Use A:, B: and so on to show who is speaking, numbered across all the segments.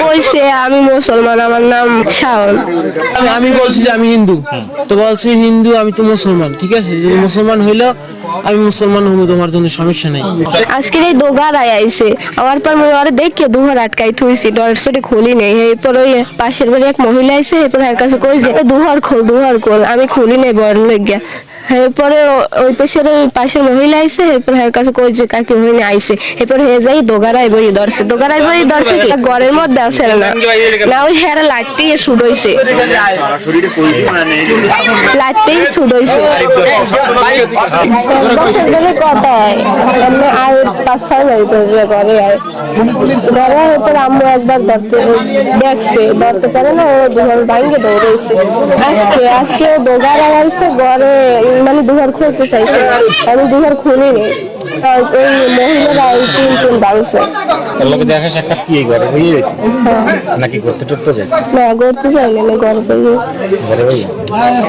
A: কইছে আমি মুসলমান আমার নাম শাওন।
B: আমি আমি বলছি যে আমি হিন্দু। তো বলছি হিন্দু আমি তো মুসলমান। ঠিক আছে? যদি মুসলমান হইল আমি মুসলমান হব তোমার জন্য সমস্যা নাই।
A: আজকের এই দোগারায় আইছে। আমার পর মই ওরে দেখে দুহার আটকাই থুইছি ডরসটি খুলি নেই। এরপর ওই পাশের বাড়ি এক মহিলা আইছে এরপর এর কাছে কই যে দুহার খোল দুহার খোল আমি খুলি নেই বড় লেগে এরপরে ওই পাশের ওই পাশের মহিলা আইছে, এরপর এর কাছে কই যে কাকি হইনি আইছে। এরপর হে যাই দোগারায় বই ধরছে। দোগারায় বই ধরছে ঘরের মধ্যে আছে না। না, ওই হেরা লাটতেই ছুট হইছে। লাটতেই ছুট হইছে। বছর ধরে কথা হয়। আয়, পাঁচ ছয় নাই তো ঘরে আয়। ঘরে এরপর আম্মু একবার ধরতে দেখছে। ধরতে পারে না, ও দুঘর ভাঙ্গে দৌড়েছে আজকে আজকে দোগার আইছে, ঘরে মানে দুঘর খুলতে চাইছে। আমি দুঘর খুলিনি। আর ওই মহিলারা ওই তিন তিন
C: লোকে দেখা সাক্ষাৎ কি ঘরে হয়ে। যেত নাকি করতে টুকতে যায়?
A: না করতে চাইনি না ঘর
C: হয়ে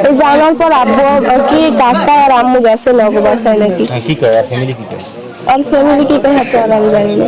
A: এই জানার পর আব্বু কি কাকা আর আম্মু গেছে নগর নাকি।
C: কি করে আর ফ্যামিলি কি করে
A: আর ফ্যামিলি কি করে হাতে আর আমি জানি না।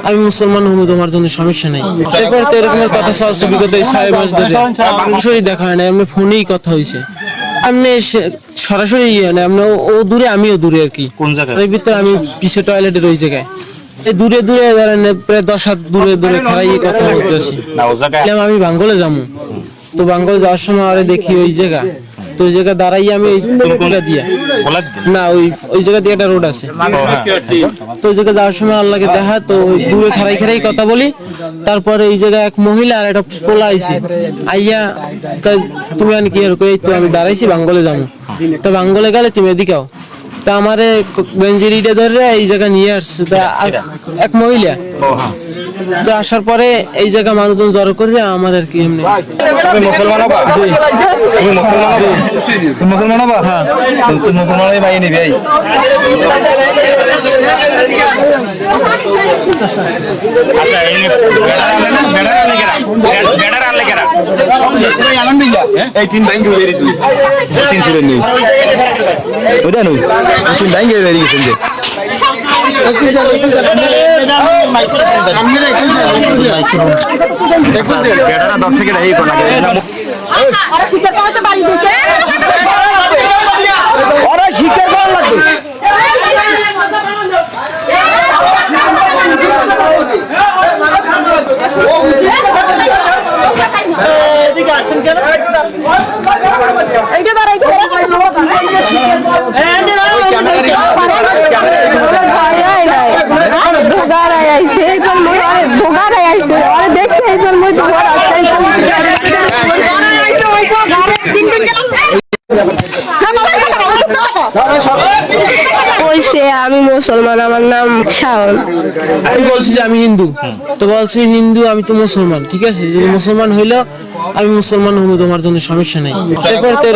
B: আমি মুসলমান হব তোমার জন্য সমস্যা নেই। এরপর তো এরকমের কথা চলছে বিগত এই ছয় মাস ধরে সরাসরি দেখা হয় না এমনি ফোনেই কথা হয়েছে এমনি সরাসরি ইয়ে না এমনি ও- দূরে আমিও দূরে আর কি।
C: কোন জায়গায়?
B: এর ভিতরে আমি পিছে টয়লেটের ওই জায়গায়। এই দূরে দূরে ধরেন প্রায় দশ হাত দূরে দূরে খারাইয়ে কথা বলতেছি আমি বাঙ্গলে যাব। তো বাঙ্গল যাওয়ার সময় আরে দেখি ওই জায়গা। তো ওই জায়গায় দাঁড়াই আমি ওই দিয়া না ওই ওই জায়গা দিয়ে একটা রোড আছে। তো ওই জায়গায় যাওয়ার সময় আল্লাহকে দেখা তো ওই দূরে খারাই খেরাই কথা বলি। তারপরে এই জায়গায় এক মহিলা আর একটা পোলা আইছে। আইয়া তুমি আর কি আর কই, এই তো আমি দাঁড়াইছি বাঙ্গলে যাব। তো বাঙ্গলে গেলে তুমি এদিকাও তা আমারে বেঞ্জিরিটা ধরে এই জায়গা নিয়ে আসছে। তা এক মহিলা। তো আসার পরে এই জায়গা মানুষজন জড়ো করবে আমাদের কি এমনি?
C: মুসলমান হবা? তুমি মুসলমান হবা? তুমি মুসলমান হবা? হ্যাঁ। তুমি মুসলমান হয়ে মাইয়ে নিবে আচ্ছা এই কেরা বেড়ার আনলে কেরা এই তিন ব্যাংক হয়ে গেছে তিন ছিল নেই ওটা নই তিন ব্যাংক হয়ে গেছে যে থেকে এই কোনা
D: ওরা পাওয়াতে বাড়ি দিতে
C: ওরা শিকার করা লাগবে
D: এইটা দাঁড়াই
A: ভয় নাই দোগারায় আইছে এরপর মই ওরে দোগারায় আইছে ওরে দেখতে এরপর মই দোগার কইছে আমি মুসলমান আমার নাম শাওন।
B: আমি বলছি যে আমি হিন্দু। তো বলছি হিন্দু আমি তো মুসলমান ঠিক আছে? যদি মুসলমান হইল আমি মুসলমান হব তোমার জন্য সমস্যা নেই। এরপর তো